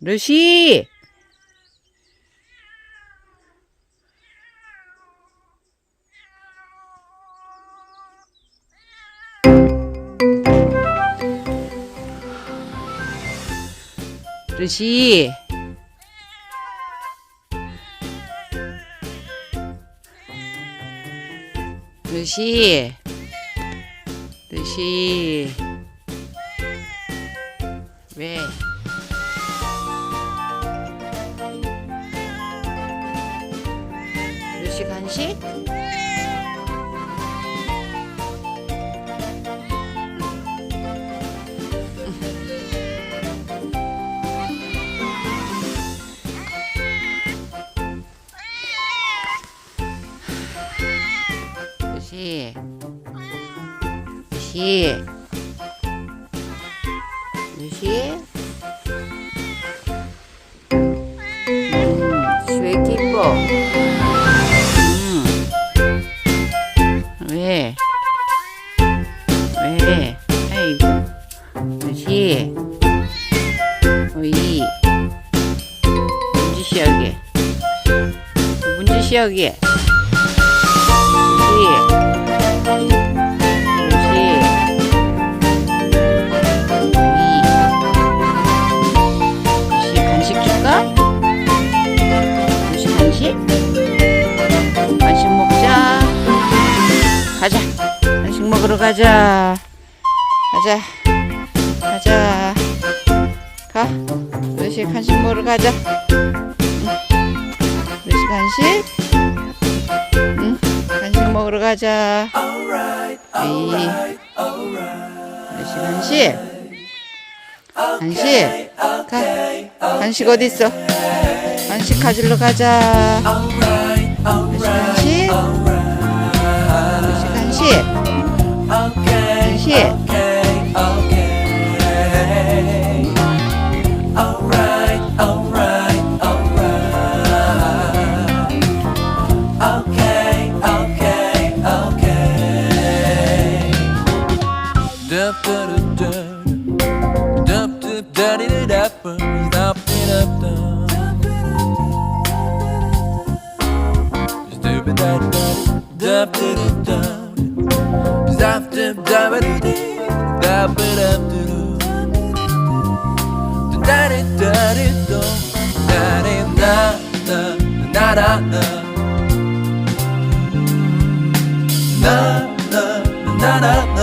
루시! 루시! 루시! 루시! 간식 간식 그시. 그시. 그시. 음, 왜 이렇게 이뻐. 시하게 루시 루시 루시 간식 줄까? 루시 간식? 간식 먹자. 가자. 간식 먹으러 가자. 가자. 가자. 가. 루시 간식 먹으러 가자. 응. 루시 간식? 응 들어가자. 이 한시, 한시. 한시, 가. 한식 어디있어 한식 가지러 가자. 한시, 한시. na na na